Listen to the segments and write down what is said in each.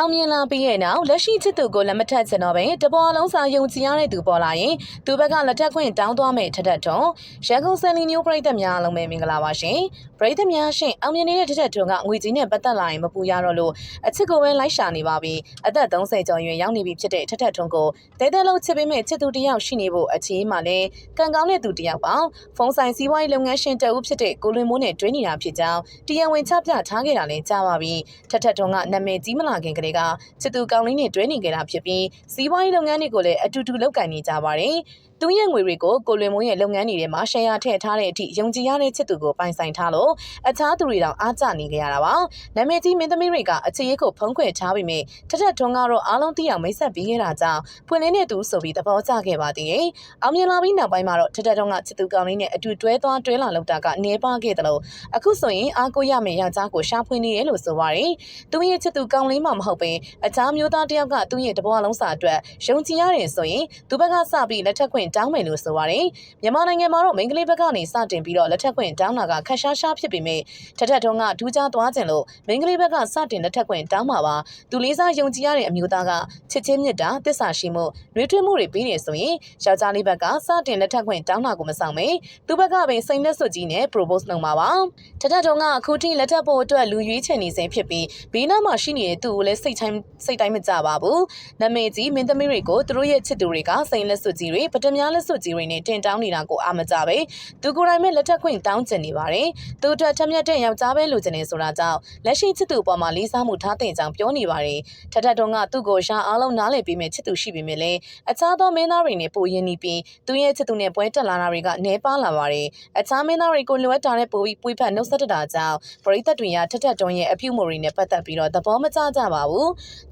အောင်မြင်လာပြီးရဲ့နောက်လက်ရှိချစ်သူကိုလက်မထက်ချင်တော့ပဲတပေါ်လုံးစာယုံကြည်ရတဲ့သူပေါ်လာရင်သူဘက်ကလက်ထက်ခွင့်တောင်းသွားမယ်ထက်ထက်ထွန်းရန်ကုန်စန်လီမျိုးပြည်သက်များအားလုံးပဲမင်္ဂလာပါရှင်ပြည်သက်များရှင်အောင်မြင်နေတဲ့ထက်ထက်ထွန်းကငွေကြီးနဲ့ပတ်သက်လာရင်မပူရတော့လို့အချစ်ကိုပဲလိုက်ရှာနေပါပြီအသက်30ကျော်ရွယ်ရောက်နေပြီဖြစ်တဲ့ထက်ထက်ထွန်းကိုတဲတဲလုံးချစ်ပေးမဲ့ချစ်သူတစ်ယောက်ရှိနေဖို့အခြေမှာလဲကံကောင်းတဲ့သူတစ်ယောက်ပါဖုန်းဆိုင်စီးပွားရေးလုပ်ငန်းရှင်တအုပ်ဖြစ်တဲ့ကိုလွင်မိုးနဲ့တွဲနေတာဖြစ်ကြောင်းတရားဝင်ချပြထားခဲ့တာလည်းကြားပါပြီထက်ထက်ထွန်းကနာမည်ကြီးမလာခင်ကလေးကချစ်သူကောင်းလေးနဲ့တွဲနေကြတာဖြစ်ပြီးစီးပွားရေးလုပ်ငန်းတွေကိုလည်းအတူတူလုပ်ကိုင်နေကြပါတယ်။သူရဲ့ငွေတွေကိုကိုလွင်မိုးရဲ့လုပ်ငန်းတွေထဲမှာရှယ်ယာထည့်ထားတဲ့အထိယုံကြည်ရတဲ့ချစ်သူကိုပိုင်ဆိုင်ထားလို့အခြားသူတွေတောင်အားကျနေကြရတာပါ။နာမည်ကြီးမင်းသမီးတွေကအခြေရေးကိုဖုံးကွယ်ထားပြီးမြထထထွန်းကတော့အားလုံးသိအောင်မိတ်ဆက်ပြီးခဲ့တာကြောင့်ဖွင့်လင်းတဲ့သူဆိုပြီးသဘောကျခဲ့ပါသေးတယ်။အောင်မြင်လာပြီးနောက်ပိုင်းမှာတော့ထထထွန်းကချစ်သူကောင်းလေးနဲ့အတူတွဲသွားတွဲလာလောက်တာကနေပါခဲ့တယ်လို့အခုဆိုရင်အားကိုရမယ့်ယောက်ျားကိုရှာဖွေနေရလို့ဆိုပါတယ်။သူရဲ့ချစ်သူကောင်းလေးမှမဟုတ်ပင်အခြားမျိုးသားတစ်ယောက်ကသူ့ရဲ့တဘွားလုံးစာအတွက်ယုံကြည်ရတယ်ဆိုရင်သူဘက်ကစပြီးလက်ထက်ခွင့်တောင်းမယ်လို့ဆိုပါတယ်။မြန်မာနိုင်ငံမှာတော့မိန်းကလေးဘက်ကနေစတင်ပြီးတော့လက်ထက်ခွင့်တောင်းတာကခက်ရှားရှားဖြစ်ပေမဲ့ထထထုံးကဒူးကြားသွားခြင်းလို့မိန်းကလေးဘက်ကစတင်လက်ထက်ခွင့်တောင်းမှာပါ။သူလေးစားယုံကြည်ရတဲ့အမျိုးသားကချစ်ချင်းမြတ်တာတစ္ဆာရှိမှုနှွေးထွေးမှုတွေပြီးနေဆိုရင်ယောက်ျားလေးဘက်ကစတင်လက်ထက်ခွင့်တောင်းတာကိုမဆောင်မေသူဘက်ကပင်စိန်လက်စွပ်ကြီးနဲ့ propose လုပ်မှာပါ။ထထထုံးကအခုထိလက်ထက်ဖို့အတွက်လူရွေးချယ်နေစဉ်ဖြစ်ပြီးဘေးနားမှာရှိနေတဲ့သူကိုလည်းစိတ်တိုင်းစိတ်တိုင်းမကြပါဘူး။နာမည်ကြီးမင်းသမီးတွေကိုသူတို့ရဲ့ချစ်သူတွေကစိန်လက်စွပ်ကြီးတွေပထမလက်စွပ်ကြီးတွေနဲ့တင်တောင်းနေတာကိုအာမကြပဲသူကိုယ်တိုင်ပဲလက်ထက်ခွင့်တောင်းကျင်နေပါတယ်။သူအတွက်ထက်မြက်တဲ့ယောက်ျားပဲလိုချင်နေဆိုတာကြောင့်လက်ရှိချစ်သူအပေါ်မှာလေးစားမှုထားတဲ့ကြောင်ပြောနေပါတယ်။ထထတုံးကသူ့ကိုရှာအားလုံးနားလည်ပြီးမဲ့ချစ်သူရှိပေမဲ့လည်းအခြားသောမင်းသားတွေနဲ့ပိုရင်းနှီးပြီးသူရဲ့ချစ်သူနဲ့ပွဲတက်လာတာတွေကနှဲပါလာပါတယ်။အခြားမင်းသားတွေကိုလိုအပ်တာတဲ့ပိုပြီးပွေးဖက်နှုတ်ဆက်တာကြောင့်ပရိသတ်တွေရထထတုံးရဲ့အပြုတ်မှုတွေနဲ့ပတ်သက်ပြီးတော့သဘောမကျကြပါဘူး။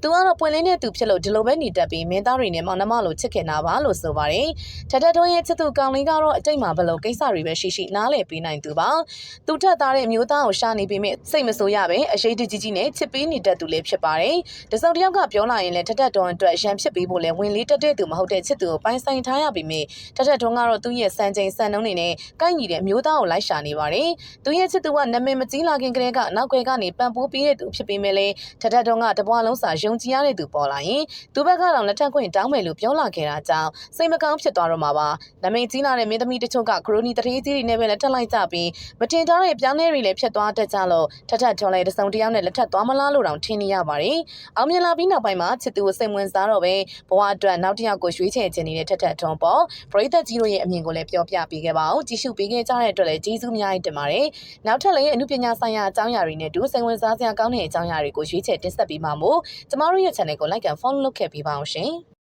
သူကတော့ပွင့်လင်းတဲ့သူဖြစ်လို့ဒီလိုပဲနေတတ်ပြီးမင်းသားတွေနဲ့မောင်နှမလိုချစ်ခင်တာပါလို့ဆိုပါတယ်။ထထတုံးရဲ့ချစ်သူကောင်လေးကတော့အတိတ်မှာဘလို့ကိစ္စတွေပဲရှိရှိနားလည်ပေးနိုင်သူပါ။သူထက်သားတဲ့အမျိုးသားကိုရှာနေပေမဲ့စိတ်မဆိုးရပဲအရေးတကြီးကြီးနဲ့ချစ်ပေးနေတတ်သူလည်းဖြစ်ပါတယ်။တစုံတစ်ယောက်ကပြောလာရင်လည်းထထတုံးအတွက်ရန်ဖြစ်ပေးဖို့လည်းဝင်လေးတက်တဲ့သူမဟုတ်တဲ့ချစ်သူကိုပိုင်ဆိုင်ထားရပေမဲ့ထထတုံးကတော့သူ့ရဲ့စံချိန်စံနှုန်းတွေနဲ့ကိုက်ညီတဲ့မျိုးသားကိုလိုက်ရှာနေပါတယ်။သူရဲ့ချစ်သူကနာမည်မကြီးလာခင်ကတည်းကနောက်ွယ်ကနေပံ့ပိုးပေးတဲ့သူဖြစ်ပေမဲ့လည်းထထတုံးကတပွားလုံးစာယုံကြည်ရတဲ့သူပေါ်လာရင်သူဘက်ကတော့လက်ထပ်ခွင့်တောင်းမယ်လို့ပြောလာခဲ့တာကြောင့်စိတ်မကောင်းဖြစ်သွားတော့မှာပါ။နာမည်ကြီးလာတဲ့မင်းသမီးတချို့ကခရိုနီတရေကြီးတွေနဲ့ပဲလက်ထပ်လိုက်ကြပြီးမတင်ထားတဲ့ပြောင်းလဲတွေလည်းဖြစ်သွားတတ်ကြလို့ထထချုံလဲတစုံတယောက်နဲ့လက်ထပ်သွားမလားလို့တောင်ထင်နေရပါတယ်။အောင်မြင်လာပြီးနောက်ပိုင်းမှာချစ်သူကိုစိတ်ဝင်စားတော့ပဲဘဝအတွက်နောက်တစ်ယောက်ကိုရွေးချယ်ခြင်းနေတဲ့ထထထုံပေါ်ပရိသတ်ကြီးတို့ရဲ့အမြင်ကိုလည်းပြောပြပေးခဲ့ပါဦး။ကြည့်ရှုပေးခဲ့ကြတဲ့အတွက်လည်းကျေးဇူးအများကြီးတင်ပါတယ်။နောက်ထပ်လည်းအမှုပညာဆိုင်ရာအကြောင်းအရာတွေနဲ့တူစိတ်ဝင်စားစရာကောင်းတဲ့အကြောင်းအရာတွေကိုရွေးချယ်တင်ဆက်ပေးမှာမို့ကျမတို့ရဲ့ channel ကို like and follow လုပ်ခဲ့ပေးပါအောင်ရှင်။